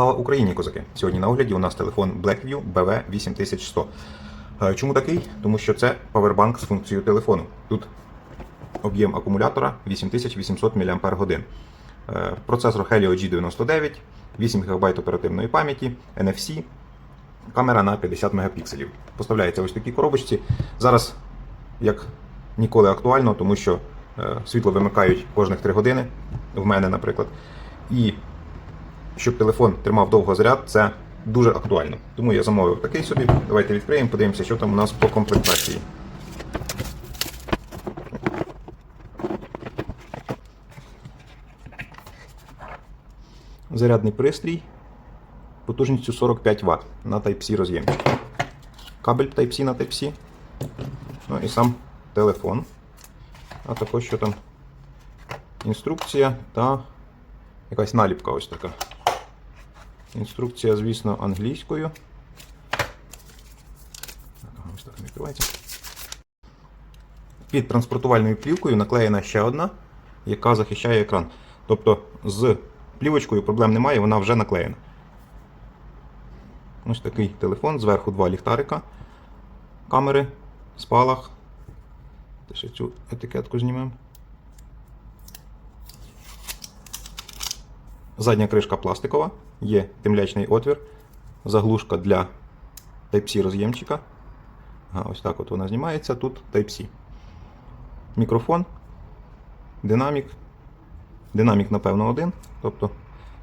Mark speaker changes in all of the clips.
Speaker 1: Слава Україні, козаки! Сьогодні на огляді у нас телефон Blackview BV8100. Е, Чому такий? Тому що це павербанк з функцією телефону. Тут об'єм акумулятора 8800 мАч. Е, Процесор Helio G99, 8 ГБ оперативної пам'яті, NFC, камера на 50 мегапікселів. Поставляється ось в такій коробочці. Зараз, як ніколи актуально, тому що е, світло вимикають кожних 3 години, в мене, наприклад. І щоб телефон тримав довго заряд, це дуже актуально. Тому я замовив такий собі. Давайте відкриємо, подивимося, що там у нас по комплектації. Зарядний пристрій потужністю 45 Вт на Type-C роз'ємчик. Кабель Type-C на Type-C. Ну і сам телефон. А також що там інструкція та якась наліпка ось така. Інструкція, звісно, англійською. Ось так відкривається. Під транспортувальною плівкою наклеєна ще одна, яка захищає екран. Тобто з плівочкою проблем немає, вона вже наклеєна. Ось такий телефон, зверху два ліхтарика, камери, спалах. Ще цю етикетку знімемо. Задня кришка пластикова, є темлячний отвір, заглушка для Type-C роз'ємчика. Ось так от вона знімається. Тут Type-C. Мікрофон, динамік. Динамік, напевно, один, тобто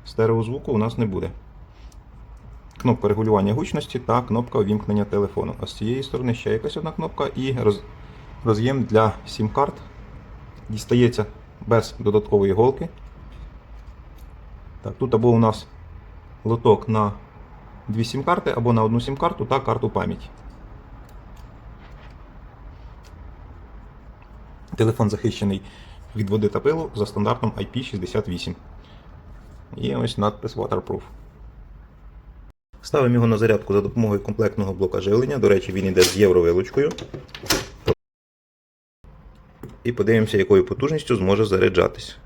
Speaker 1: стереозвуку у нас не буде. Кнопка регулювання гучності та кнопка увімкнення телефону. А з цієї сторони ще якась одна кнопка і роз... роз'єм для сім-карт. Дістається без додаткової голки. Так, Тут або у нас лоток на дві сім-карти, або на одну сім-карту та карту пам'яті. Телефон захищений від води та пилу за стандартом IP68. І ось надпис Waterproof. Ставимо його на зарядку за допомогою комплектного блока живлення. До речі, він йде з євровилучкою. І подивимося, якою потужністю зможе заряджатись.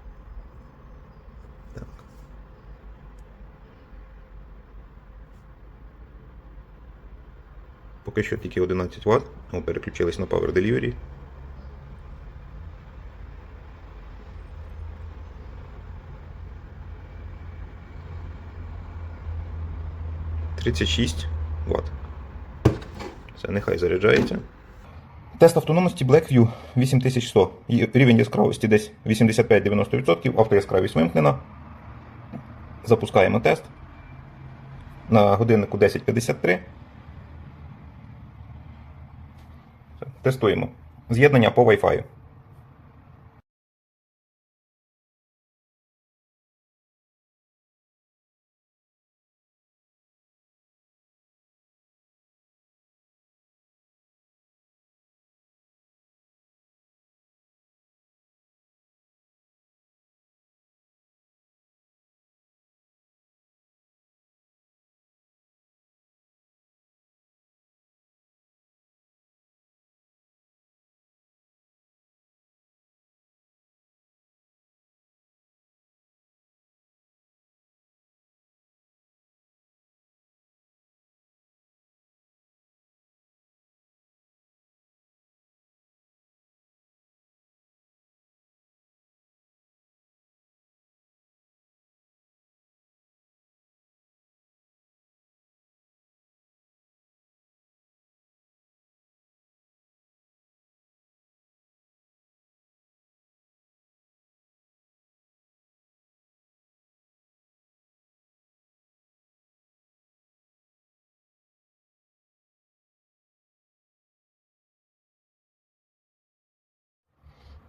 Speaker 1: Поки що тільки 11 Вт. Ми переключились на Power Delivery. Тридцять Вт. Це нехай заряджається. Тест автономності Blackview 8100. Рівень яскравості десь 85-90%, автояскравість вимкнена. Запускаємо тест. На годиннику 10.53. Тестуємо. З'єднання по Wi-Fi.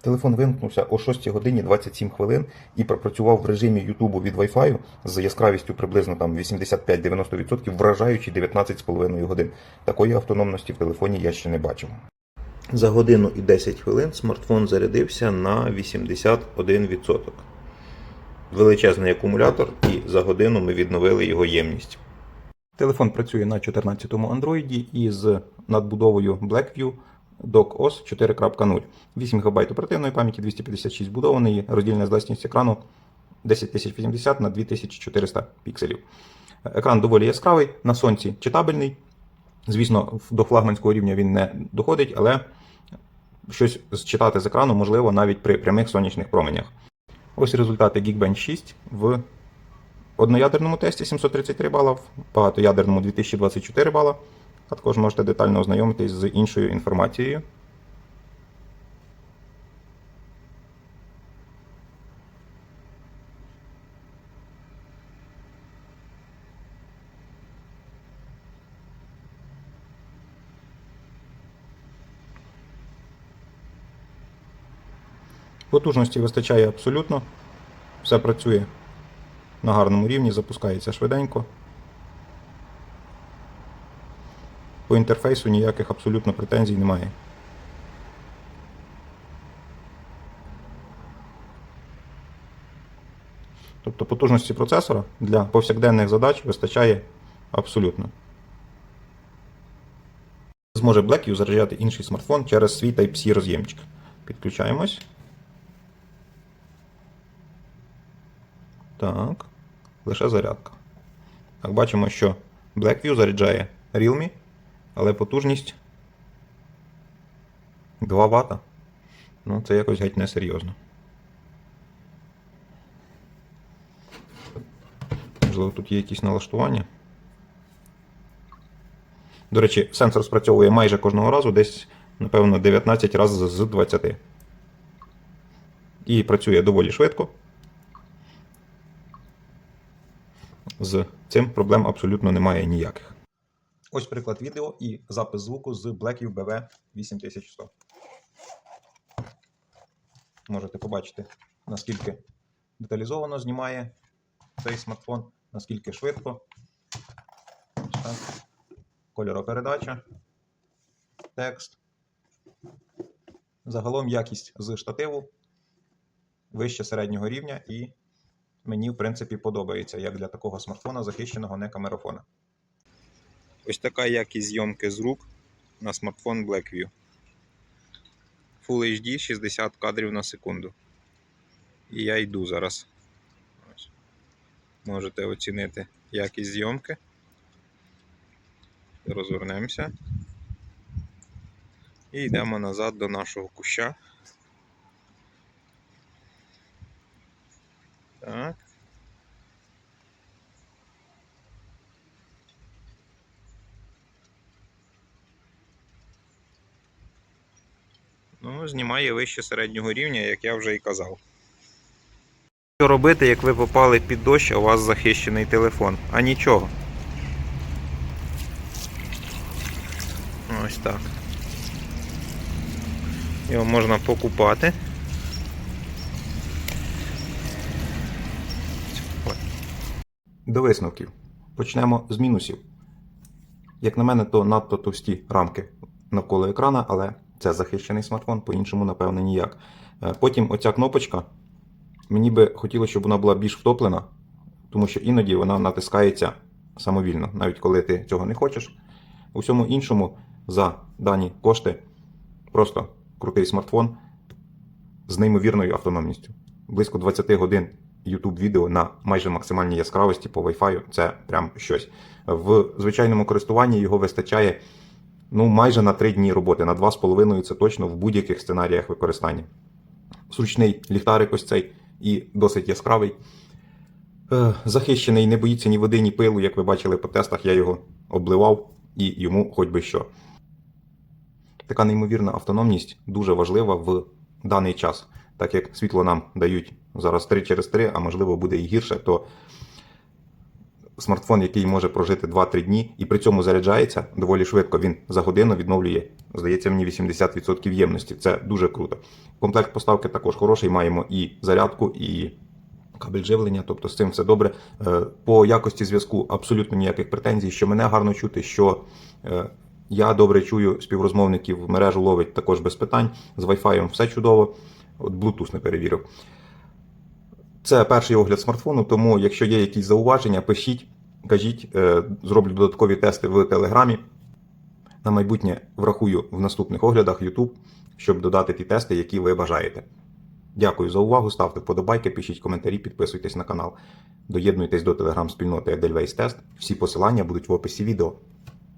Speaker 1: Телефон вимкнувся о 6 годині 27 хвилин і пропрацював в режимі YouTube від Wi-Fi з яскравістю приблизно там 85-90%, вражаючи 19,5 годин. Такої автономності в телефоні я ще не бачив. За годину і 10 хвилин смартфон зарядився на 81%. Величезний акумулятор, і за годину ми відновили його ємність. Телефон працює на 14-му Android із надбудовою Blackview DocOS 4.0. 8 ГБ оперативної пам'яті, 256 будованої, роздільна здатність екрану 10080 на 2400 пікселів. Екран доволі яскравий, на сонці читабельний. Звісно, до флагманського рівня він не доходить, але щось читати з екрану можливо навіть при прямих сонячних променях. Ось результати Geekbench 6 в одноядерному тесті 733 бала, в багатоядерному 2024 бала. А також можете детально ознайомитись з іншою інформацією. Потужності вистачає абсолютно. Все працює на гарному рівні, запускається швиденько. По інтерфейсу ніяких абсолютно претензій немає. Тобто потужності процесора для повсякденних задач вистачає абсолютно. Зможе Blackview заряджати інший смартфон через свій Type-C роз'ємчик. Підключаємось. Так, лише зарядка. Так, бачимо, що Blackview заряджає Realme, але потужність 2 Вт. Ну, це якось геть несерйозно. Можливо, тут є якісь налаштування. До речі, сенсор спрацьовує майже кожного разу, десь, напевно, 19 разів з 20. І працює доволі швидко. З цим проблем абсолютно немає ніяких. Ось приклад відео і запис звуку з Blackview BV 8100. Можете побачити, наскільки деталізовано знімає цей смартфон, наскільки швидко. Так. Кольоропередача, текст. Загалом якість з штативу вище середнього рівня і мені, в принципі, подобається, як для такого смартфона, захищеного не камерафона. Ось така якість зйомки з рук на смартфон Blackview. Full HD 60 кадрів на секунду. І я йду зараз. Можете оцінити якість зйомки. Розвернемося. І йдемо назад до нашого куща. Так. Ну, знімає вище середнього рівня, як я вже і казав. Що робити, як ви попали під дощ, а у вас захищений телефон? А нічого. Ось так. Його можна покупати. До висновків. Почнемо з мінусів. Як на мене, то надто товсті рамки навколо екрана, але це захищений смартфон, по-іншому, напевно, ніяк. Е, Потім оця кнопочка. Мені би хотілося, щоб вона була більш втоплена, тому що іноді вона натискається самовільно, навіть коли ти цього не хочеш. У всьому іншому за дані кошти просто крутий смартфон з неймовірною автономністю. Близько 20 годин YouTube відео на майже максимальній яскравості по Wi-Fi це прям щось. В звичайному користуванні його вистачає ну, майже на 3 дні роботи, на 2,5 це точно в будь-яких сценаріях використання. Зручний ліхтарик ось цей і досить яскравий. Е, Захищений, не боїться ні води, ні пилу, як ви бачили по тестах, я його обливав і йому хоч би що. Така неймовірна автономність дуже важлива в даний час. Так як світло нам дають зараз 3 через 3, а можливо буде і гірше, то смартфон, який може прожити 2-3 дні і при цьому заряджається доволі швидко. Він за годину відновлює, здається, мені 80% ємності. Це дуже круто. Комплект поставки також хороший. Маємо і зарядку, і кабель живлення, тобто з цим все добре. Е, По якості зв'язку абсолютно ніяких претензій, що мене гарно чути, що е, я добре чую співрозмовників, мережу ловить також без питань. З Wi-Fi все чудово. От Bluetooth не перевірив. Це перший огляд смартфону, тому якщо є якісь зауваження, пишіть, кажіть, е, зроблю додаткові тести в Телеграмі. На майбутнє врахую в наступних оглядах YouTube, щоб додати ті тести, які ви бажаєте. Дякую за увагу. Ставте вподобайки, пишіть коментарі, підписуйтесь на канал. Доєднуйтесь до телеграм-спільноти Edelweiss Test. Всі посилання будуть в описі відео.